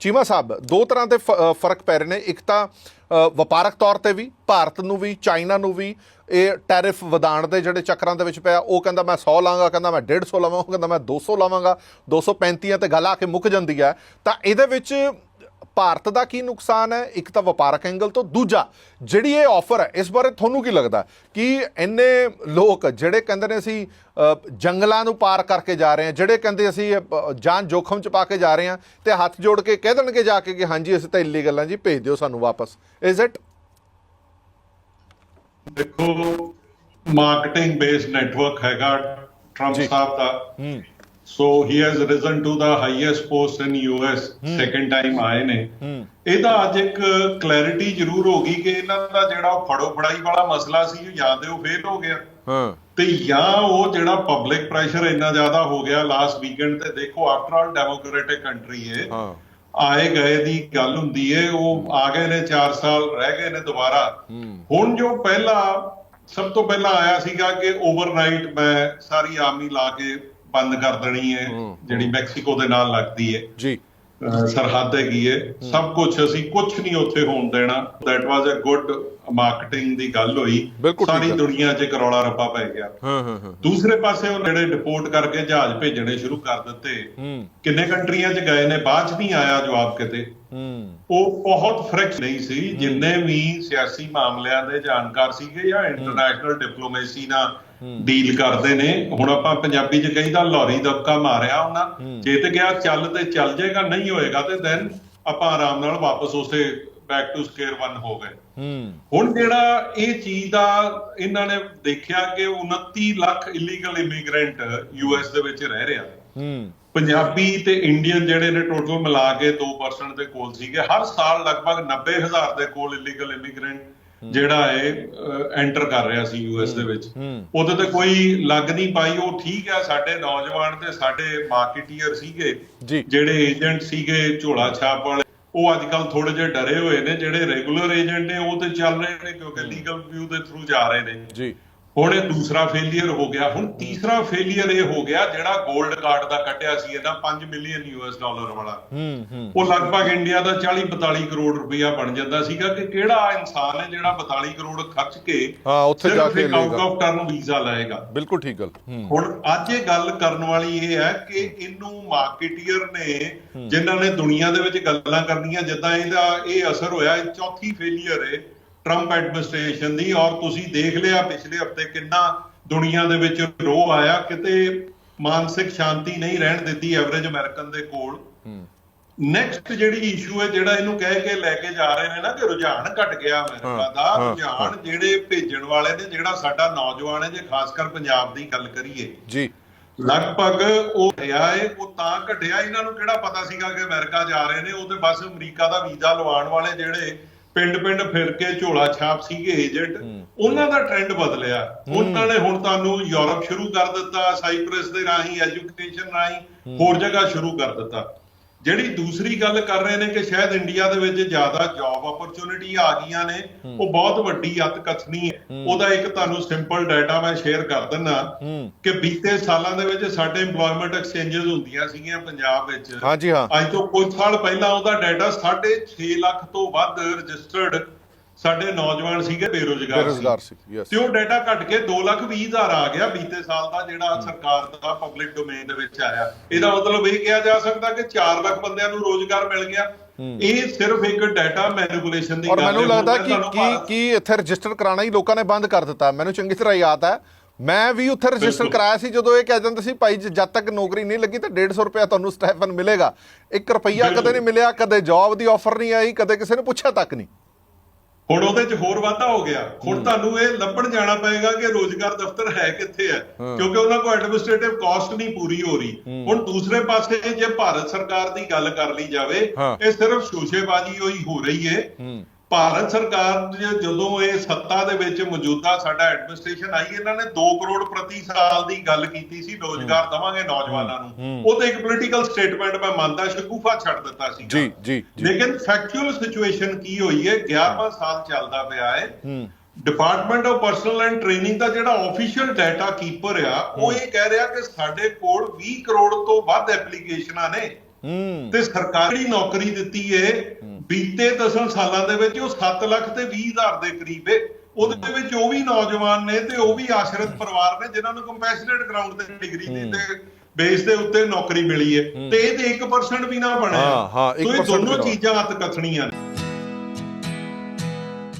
ਚੀਮਾ ਸਾਹਿਬ, ਦੋ ਤਰ੍ਹਾਂ ਦੇ ਫ- ਫ਼ਰਕ ਪੈ ਰਹੇ ਨੇ। ਇੱਕ ਤਾਂ ਵਪਾਰਕ ਤੌਰ ਤੇ ਵੀ, ਭਾਰਤ ਨੂੰ ਵੀ, ਚਾਈਨਾ ਨੂੰ ਵੀ, ਇਹ ਟੈਰਿਫ ਵਧਾਉਣ ਦੇ ਜਿਹੜੇ ਚੱਕਰਾਂ ਦੇ ਵਿੱਚ ਪਿਆ, ਉਹ ਕਹਿੰਦਾ ਮੈਂ 100 ਲਾਂਗਾ ਕਹਿੰਦਾ ਮੈਂ 150 ਲਾਵਾਂ ਉਹ ਕਹਿੰਦਾ ਮੈਂ 200 ਲਾਵਾਂਗਾ 235 ਤੇ ਗੱਲ ਆ ਕੇ ਮੁੱਕ ਜਾਂਦੀ ਹੈ ਤਾਂ ਇਹਦੇ ਵਿੱਚ ਭਾਰਤ ਦਾ ਕੀ ਨੁਕਸਾਨ ਹੈ? ਇੱਕ ਤਾਂ ਵਪਾਰਕ ਐਂਗਲ ਤੋਂ ਦੂਜਾ ਜਿਹੜੀ ਇਹ ਆਫਰ ਹੈ ਇਸ ਬਾਰੇ ਤੁਹਾਨੂੰ ਕੀ ਲੱਗਦਾ? ਕਿ ਇੰਨੇ ਲੋਕ ਜਿਹੜੇ ਕਹਿੰਦੇ ਨੇ ਅਸੀਂ ਜੰਗਲਾਂ ਨੂੰ ਪਾਰ ਕਰਕੇ ਜਾ ਰਹੇ ਹਾਂ ਜਿਹੜੇ ਕਹਿੰਦੇ ਅਸੀਂ ਜਾਨ ਜੋਖਮ ਚ ਪਾ ਕੇ ਜਾ ਰਹੇ ਹਾਂ ਤੇ ਹੱਥ ਜੋੜ ਕੇ ਕਹਿ ਦੇਣਗੇ ਜਾ ਕੇ ਕਿ ਹਾਂਜੀ ਅਸੀਂ ਤਾਂ ਇਲੀਗਲ ਹਾਂ ਜੀ ਭੇਜ ਦਿਓ ਸਾਨੂੰ ਵਾਪਸ। ਇਜ਼ ਇਟ ਦੇਖੋ ਮਾਰਕੀਟਿੰਗ ਬੇਸਡ ਨੈਟਵਰਕ ਹੈਗਾ ਟਰੰਪ। ਸਾਹਿਬ ਦਾ। So he has risen to the highest post in US second time ਆਏ ਨੇ ਇਹਦਾ ਅੱਜ ਇੱਕ ਕਲੈਰਿਟੀ ਜ਼ਰੂਰ ਹੋ ਗਈ ਕਿ ਇਹਨਾਂ ਦਾ ਜਿਹੜਾ ਉਹ ਫੜੋ ਫੜਾਈ ਵਾਲਾ ਮਸਲਾ ਸੀ ਉਹ ਤੇ ਉਹ ਫੇਲ ਹੋ ਗਿਆ। ਹਾਂ। ਤੇ ਜਾਂ ਉਹ ਜਿਹੜਾ ਪਬਲਿਕ ਪ੍ਰੈਸ਼ਰ ਇੰਨਾ ਜ਼ਿਆਦਾ ਹੋ ਗਿਆ ਲਾਸਟ ਵੀਕਐਂਡ ਤੇ ਦੇਖੋ ਆਫਟਰ ਆਲ ਡੈਮੋਕ੍ਰੈਟਿਕ ਕੰਟਰੀ ਹੈ ਹਾਂ। ਆਏ ਗਏ ਦੀ ਗੱਲ ਹੁੰਦੀ ਏ ਉਹ ਆ ਗਏ ਨੇ 4 ਸਾਲ ਰਹਿ ਗਏ ਨੇ ਦੁਬਾਰਾ। ਹੁਣ ਜੋ ਪਹਿਲਾ ਸਭ ਤੋਂ ਪਹਿਲਾਂ ਆਇਆ ਸੀਗਾ ਕਿ ਓਵਰਨਾਈਟ ਮੈਂ ਸਾਰੀ ਆਰਮੀ ਲਾ ਕੇ ਬੰਦ ਕਰ ਦੇਣੀ ਹੈ ਜਿਹੜੀ ਮੈਕਸੀਕੋ ਦੇ ਨਾਲ ਲੱਗਦੀ ਹੈ। ਜੀ। ਸਰਹੱਦ ਹੈਗੀ ਏ ਸਭ ਕੁਝ ਅਸੀਂ ਕੁਝ ਨਹੀਂ ਉੱਥੇ ਹੋਣ ਦੇਣਾ। That was a good marketing ਦੀ ਗੱਲ ਹੋਈ। ਸਾਰੀ ਹੈ। ਦੁਨੀਆ 'ਚ ਕਰੌਲਾ ਰੱਪਾ ਪੈ ਗਿਆ। ਹਾਂ ਹਾਂ ਹਾਂ। ਦੂਸਰੇ ਪਾਸੇ ਉਹ ਜਿਹੜੇ ਡਿਪੋਰਟ ਕਰਕੇ ਜਹਾਜ਼ ਭੇਜਣੇ ਸ਼ੁਰੂ ਕਰ ਦਿੱਤੇ। ਹੂੰ। ਕਿੰਨੇ ਕੰਟਰੀਆਂ 'ਚ ਗਏ ਨੇ ਬਾਅਦ 'ਚ ਨਹੀਂ ਆਇਆ ਜਵਾਬ ਕਿਤੇ। ਹੂੰ। ਉਹ ਬਹੁਤ ਫਰੈਕਸ ਨਹੀਂ ਸੀ। ਜਿੰਨੇ ਵੀ ਸਿਆਸੀ ਮਾਮਲਿਆਂ ਦੇ ਜਾਣਕਾਰ ਸੀਗੇ ਜਾਂ ਇੰਟਰਨੈਸ਼ਨਲ ਡਿਪਲੋਮੇਸੀ ਨਾਲ ਡੀਲ ਕਰਦੇ ਨੇ। ਹੁਣ ਆਪਾਂ ਪੰਜਾਬੀ 'ਚ ਕਹੀਦਾ ਲਾਹੌਰੀ ਦਬਕਾ ਮਾਰਿਆ ਉਹਨਾਂ। ਜੇ ਤੇ ਗਿਆ ਚੱਲ ਤੇ ਚੱਲ ਜਾਏਗਾ ਨਹੀਂ ਹੋਏਗਾ ਤੇ ਦੈਨ ਆਪਾਂ ਆਰਾਮ ਨਾਲ ਵਾਪਸ ਉਸੇ ਬੈਕ ਟੂ ਸਕੁਅਰ 1 ਹੋ ਗਏ। ਹੁਣ ਜਿਹੜਾ ਇਹ ਚੀਜ਼ ਦਾ ਇਹਨਾਂ ਨੇ ਦੇਖਿਆ ਕਿ 29 ਲੱਖ ਇਲੀਗਲ ਇਮੀਗ੍ਰੈਂਟ ਯੂਐਸ ਦੇ ਵਿੱਚ ਰਹਿ ਰਿਹਾ। ਪੰਜਾਬੀ ਤੇ ਇੰਡੀਅਨ ਜਿਹੜੇ ਨੇ ਟੋਟਲ ਮਿਲਾ ਕੇ 2% ਦੇ ਕੋਲ ਸੀਗੇ। ਹਰ ਸਾਲ ਲਗਭਗ 90000 ਦੇ ਕੋਲ ਇਲੀਗਲ ਇਮੀਗ੍ਰੈਂਟ ਜਿਹੜਾ ਹੈ ਐਂਟਰ ਕਰ ਰਿਹਾ ਸੀ ਯੂਐਸ ਦੇ ਵਿੱਚ। ਉਹਦੇ ਤੇ ਕੋਈ ਲੱਗ ਨਹੀਂ ਪਾਈ। ਉਹ ਠੀਕ ਹੈ ਸਾਡੇ ਨੌਜਵਾਨ ਤੇ ਸਾਡੇ ਮਾਰਕੀਟੀਅਰ ਸੀਗੇ। ਜਿਹੜੇ ਏਜੰਟ ਸੀਗੇ ਝੋਲਾ ਛਾਪ ਵਾਲੇ। ਉਹ ਅੱਜ ਕੱਲ ਥੋੜੇ ਜਿਹਾ ਡਰੇ ਹੋਏ ਨੇ ਜਿਹੜੇ ਰੈਗੂਲਰ ਏਜੰਟ ਨੇ ਉਹ ਤੇ ਚੱਲ ਰਹੇ ਨੇ ਕਿਉਂਕਿ ਲੀਗਲ ਵਿਊ ਦੇ ਥਰੂ ਜਾ ਰਹੇ ਨੇ। ਜੀ। ਹੁਣ ਇਹ ਦੂਸਰਾ ਫੇਲਿਅਰ ਹੋ ਗਿਆ। ਹੁਣ ਤੀਸਰਾ ਫੇਲਿਅਰ ਇਹ ਹੋ ਗਿਆ ਜਿਹੜਾ 골ਡ ਕਾਰਡ ਦਾ ਕੱਟਿਆ ਸੀ ਇਹਦਾ 5 ਮਿਲੀਅਨ ਯੂਐਸ ਡਾਲਰ ਵਾਲਾ। ਉਹ ਲਗਭਗ ਇੰਡੀਆ ਦਾ 40 42 ਕਰੋੜ ਰੁਪਇਆ ਬਣ ਜਾਂਦਾ ਸੀਗਾ ਕਿ ਕਿਹੜਾ ਇਨਸਾਨ ਹੈ ਜਿਹੜਾ 42 ਕਰੋੜ ਖਰਚ ਕੇ ਹਾਂ, ਉੱਥੇ ਜਾ ਕੇ ਆਊਟ ਲਏਗਾ। ਆਫ ਟਰਨ ਵੀਜ਼ਾ ਲਏਗਾ। ਬਿਲਕੁਲ ਠੀਕ ਗੱਲ। ਹੁਣ ਅੱਜ ਇਹ ਗੱਲ ਕਰਨ ਵਾਲੀ ਇਹ ਹੈ ਕਿ ਇਹਨੂੰ ਮਾਰਕੀਟੀਅਰ ਨੇ ਜਿਨ੍ਹਾਂ ਨੇ ਦੁਨੀਆ ਦੇ ਵਿੱਚ ਗੱਲਾਂ ਕਰਨੀਆਂ ਜਿੱਦਾਂ ਇਹਦਾ ਇਹ ਅਸਰ ਹੋਇਆ ਇਹ ਚੌਥੀ ਫੇਲਿਅਰ ਹੈ ਟਰੰਪ ਐਡਮਿਨਿਸਟ੍ਰੇਸ਼ਨ ਦੀ ਔਰ ਤੁਸੀਂ ਦੇਖ ਲਿਆ ਪਿਛਲੇ ਹਫ਼ਤੇ ਕਿੰਨਾ ਦੁਨੀਆ ਦੇ ਵਿੱਚ ਰੋਹ ਆਇਆ ਕਿਤੇ ਮਾਨਸਿਕ ਸ਼ਾਂਤੀ ਨਹੀਂ ਰਹਿਣ ਦਿੱਤੀ ਐਵਰੇਜ ਅਮਰੀਕਨ ਦੇ ਕੋਲ। ਨੈਕਸਟ ਜਿਹੜੀ ਇਸ਼ੂ ਹੈ ਜਿਹੜਾ ਇਹਨੂੰ ਕਹਿ ਕੇ ਲੈ ਕੇ ਜਾ ਰਹੇ ਨੇ ਨਾ ਕਿ ਰੁਝਾਨ ਘਟ ਗਿਆ ਅਮਰੀਕਾ ਦਾ ਰੁਝਾਨ ਜਿਹੜੇ ਭੇਜਣ ਵਾਲੇ ਨੇ ਜਿਹੜਾ ਸਾਡਾ ਨੌਜਵਾਨ ਹੈ ਜੇ ਖਾਸ ਕਰ ਪੰਜਾਬ ਦੀ ਗੱਲ ਕਰੀਏ। ਜੀ। ਲਗਭਗ ਉਹ ਰਿਹਾ ਹੈ ਉਹ ਤਾਂ ਘਟਿਆ। ਇਹਨਾਂ ਨੂੰ ਕਿਹੜਾ ਪਤਾ ਸੀਗਾ ਕਿ ਅਮਰੀਕਾ ਜਾ ਰਹੇ ਨੇ? ਉਹ ਤੇ ਬਸ ਅਮਰੀਕਾ ਦਾ ਵੀਜ਼ਾ ਲਵਾਉਣ ਵਾਲੇ ਜਿਹੜੇ ਪਿੰਡ-ਪਿੰਡ ਫਿਰ ਕੇ ਝੋਲਾ ਛਾਪ ਸੀਗੇ ਏਜੰਟ। ਉਹਨਾਂ ਦਾ ਟ੍ਰੈਂਡ ਬਦਲਿਆ। ਉਹਨਾਂ ਨੇ ਹੁਣ ਤੁਹਾਨੂੰ ਯੂਰਪ ਸ਼ੁਰੂ ਕਰ ਦਿੱਤਾ ਸਾਈਪ੍ਰਸ ਦੇ ਰਾਹੀਂ ਐਜੂਕੇਸ਼ਨ ਰਾਹੀਂ ਹੋਰ ਜਗ੍ਹਾ ਸ਼ੁਰੂ ਕਰ ਦਿੱਤਾ। ਜਿਹੜੀ ਦੂਸਰੀ ਗੱਲ ਕਰ ਰਹੇ ਨੇ ਕਿ ਸ਼ਾਇਦ ਇੰਡੀਆ ਦੇ ਵਿੱਚ ਜ਼ਿਆਦਾ ਜੌਬ ਓਪਰਚੁਨਿਟੀ ਆ ਗਈਆਂ ਨੇ ਉਹ ਬਹੁਤ ਵੱਡੀ ਅਤ ਕਥਨੀ ਹੈ। ਉਹਦਾ ਇੱਕ ਤੁਹਾਨੂੰ ਸਿੰਪਲ ਡਾਟਾ ਮੈਂ ਸ਼ੇਅਰ ਕਰ ਦਿੰਦਾ ਕਿ ਬੀਤੇ ਸਾਲਾਂ ਦੇ ਵਿੱਚ ਸਾਡੇ EMPLOYMENT ਐਕਸਚੇਂਜਸ ਹੁੰਦੀਆਂ ਸੀਗੀਆਂ ਪੰਜਾਬ ਵਿੱਚ। ਹਾਂਜੀ ਹਾਂ। ਅੱਜ ਤੋਂ ਕੁਝ ਸਾਲ ਪਹਿਲਾਂ ਉਹਦਾ ਡਾਟਾ 6.5 ਲੱਖ ਤੋਂ ਵੱਧ ਰਜਿਸਟਰਡ ਸਾਡੇ ਨੌਜਵਾਨ ਸੀਗੇ ਬੇਰੋਜ਼ਗਾਰ ਬੇਰੁਜ਼ਗਾਰ ਸੀ ਯੈਸ ਤੇ ਉਹ ਡਾਟਾ ਘਟ ਕੇ 2 ਲੱਖ 20 ਹਜ਼ਾਰ ਆ ਗਿਆ ਬੀਤੇ ਸਾਲ ਦਾ ਜਿਹੜਾ ਸਰਕਾਰ ਦਾ ਪਬਲਿਕ ਡੋਮੇਨ ਦੇ ਵਿੱਚ ਆਇਆ। ਇਹਦਾ ਮਤਲਬ ਇਹ ਕਿਹਾ ਜਾ ਸਕਦਾ ਕਿ 4 ਲੱਖ ਬੰਦਿਆਂ ਨੂੰ ਰੋਜ਼ਗਾਰ ਮਿਲ ਗਿਆ। ਇਹ ਸਿਰਫ ਇੱਕ ਡਾਟਾ ਮੈਨੀਪੂਲੇਸ਼ਨ ਦੀ ਗੱਲ ਹੈ। ਮੈਨੂੰ ਲੱਗਦਾ ਕਿ ਕੀ ਕੀ ਇੱਥੇ ਰਜਿਸਟਰ ਕਰਾਣਾ ਹੀ ਲੋਕਾਂ ਨੇ ਬੰਦ ਕਰ ਦਿੱਤਾ। ਮੈਨੂੰ ਚੰਗੀ ਤਰ੍ਹਾਂ ਯਾਦ ਹੈ। ਮੈਂ ਵੀ ਉੱਥੇ ਰਜਿਸਟਰ। ਕਰਾਇਆ ਸੀ ਜਦੋਂ ਇਹ ਕਹਿ ਦਿੰਦੇ ਸੀ ਭਾਈ ਜਦ ਤੱਕ ਨੌਕਰੀ ਨਹੀਂ ਲੱਗੀ ਤਾਂ 150 ਰੁਪਇਆ ਤੁਹਾਨੂੰ ਸਟਾਈਫਨ ਮਿਲੇਗਾ। 1 ਰੁਪਈਆ ਕਦੇ। ਨਹੀਂ ਮਿਲਿਆ ਕਦੇ ਜੌਬ ਦੀ ਆਫਰ ਨਹੀਂ ਆਈ ਕਦੇ ਕਿਸੇ ਨੇ ਪੁੱਛਿਆ ਤੱਕ ਨਹੀਂ। ਹੁਣ ਉਹਦੇ 'ਚ ਹੋਰ ਵਾਧਾ ਹੋ ਗਿਆ। ਹੁਣ ਤੁਹਾਨੂੰ ਇਹ ਲੱਭਣ ਜਾਣਾ ਪਏਗਾ ਕਿ ਰੋਜ਼ਗਾਰ ਦਫ਼ਤਰ ਹੈ ਕਿੱਥੇ ਹੈ। ਕਿਉਂਕਿ ਉਹਨਾਂ ਕੋਲ ਐਡਮਿਨਿਸਟ੍ਰੇਟਿਵ ਕਾਸਟ ਨਹੀਂ ਪੂਰੀ ਹੋ ਰਹੀ। ਹੁਣ ਦੂਸਰੇ ਪਾਸੇ ਜੇ ਭਾਰਤ ਸਰਕਾਰ ਦੀ ਗੱਲ ਕਰ ਲਈ ਜਾਵੇ। ਇਹ ਸਿਰਫ ਸ਼ੋਸ਼ੇਬਾਜ਼ੀ ਹੋਈ ਹੋ ਰਹੀ ਹੈ। ਭਾਰਤ ਸਰਕਾਰ ਨੇ ਜਦੋਂ ਇਹ ਸੱਤਾ ਦੇ ਵਿੱਚ ਮੌਜੂਦਾ ਸਾਡਾ ਐਡਮਿਨਿਸਟ੍ਰੇਸ਼ਨ ਆਈ ਇਹਨਾਂ ਨੇ 2 ਕਰੋੜ ਪ੍ਰਤੀ ਸਾਲ ਦੀ ਗੱਲ ਕੀਤੀ ਸੀ ਰੋਜ਼ਗਾਰ ਦਵਾਂਗੇ ਨੌਜਵਾਨਾਂ ਨੂੰ। ਉਹ ਤੇ ਇੱਕ ਪੋਲੀਟੀਕਲ ਸਟੇਟਮੈਂਟ ਮੈਂ ਮੰਨਦਾ ਸ਼ਗੂਫਾ ਛੱਡ ਦਿੱਤਾ ਸੀ ਜੀ ਜੀ ਲੇਕਿਨ ਫੈਕਚੁਅਲ ਸਿਚੁਏਸ਼ਨ ਕੀ ਹੋਈ ਹੈ? 11ਵਾਂ ਸਾਲ ਚੱਲਦਾ ਪਿਆ ਹੈ। Department of personnel and training ਦਾ ਜਿਹੜਾ ਆਫੀਸ਼ੀਅਲ ਡਾਟਾ ਕੀਪਰ ਆ ਉਹ ਇਹ ਕਹਿ ਰਿਹਾ ਕਿ ਸਾਡੇ ਕੋਲ 20 ਕਰੋੜ ਤੋਂ ਵੱਧ ਐਪਲੀਕੇਸ਼ਨਾਂ ਨੇ। ਤੇ ਸਰਕਾਰੀ ਨੌਕਰੀ ਦਿੱਤੀ ਏ। ਬੀਤੇ 10 ਸਾਲਾਂ ਦੇ ਵਿੱਚ ਉਹ 7 ਲੱਖ ਤੇ 20 ਹਜ਼ਾਰ ਦੇ ਕਰੀਬ ਏ। ਉਹਦੇ ਵਿੱਚ ਉਹ ਵੀ ਨੌਜਵਾਨ ਨੇ ਤੇ ਉਹ ਵੀ ਆਸ਼ਰਿਤ ਪਰਿਵਾਰ ਨੇ ਜਿਨ੍ਹਾਂ ਨੂੰ ਕੰਪੈਸ਼ਨੇਟ ਗਰਾਊਂਡ ਤੇ ਡਿਗਰੀ ਦੀ ਤੇ ਬੇਸ ਦੇ ਉੱਤੇ ਨੌਕਰੀ ਮਿਲੀ ਏ। ਤੇ ਇਹ ਤੇ 1% ਵੀ ਨਾ ਬਣਿਆ। ਹਾਂ, ਹਾਂ, ਸੋ ਇਹ 1% ਵੀ ਦੋਨੋਂ। ਚੀਜ਼ਾਂ ਹੱਥ ਕੱਥਣੀਆਂ ਨੇ।